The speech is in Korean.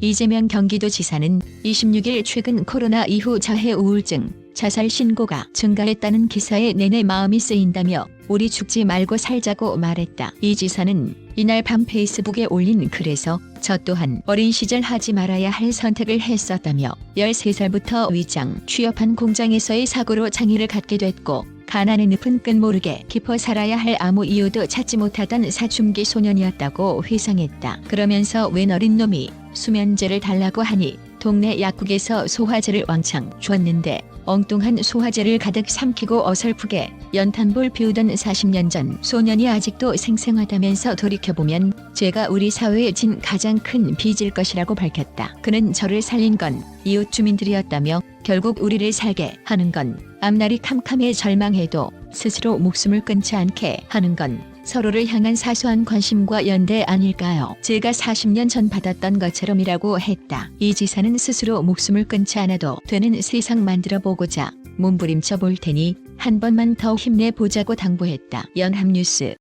이재명 경기도지사는 26일 최근 코로나 이후 자해 우울증, 자살 신고가 증가했다는 기사에 내내 마음이 쓰인다며 우리 죽지 말고 살자고 말했다. 이 지사는 이날 밤 페이스북에 올린 글에서 저 또한 어린 시절 하지 말아야 할 선택을 했었다며 13살부터 위장 취업한 공장에서의 사고로 장애를 갖게 됐고 가난의 늪은 끝모르게 깊어 살아야 할 아무 이유도 찾지 못하던 사춘기 소년이었다고 회상했다. 그러면서 웬 어린 놈이 수면제를 달라고 하니 동네 약국에서 소화제를 왕창 줬는데 엉뚱한 소화제를 가득 삼키고 어설프게 연탄볼 피우던 40년 전 소년이 아직도 생생하다면서 돌이켜보면 제가 우리 사회에 진 가장 큰 빚일 것이라고 밝혔다. 그는 저를 살린 건 이웃 주민들이었다며 결국 우리를 살게 하는 건 앞날이 캄캄해 절망해도 스스로 목숨을 끊지 않게 하는 건 서로를 향한 사소한 관심과 연대 아닐까요? 제가 40년 전 받았던 것처럼이라고 했다. 이 지사는 스스로 목숨을 끊지 않아도 되는 세상 만들어 보고자 몸부림쳐 볼 테니 한 번만 더 힘내 보자고 당부했다. 연합뉴스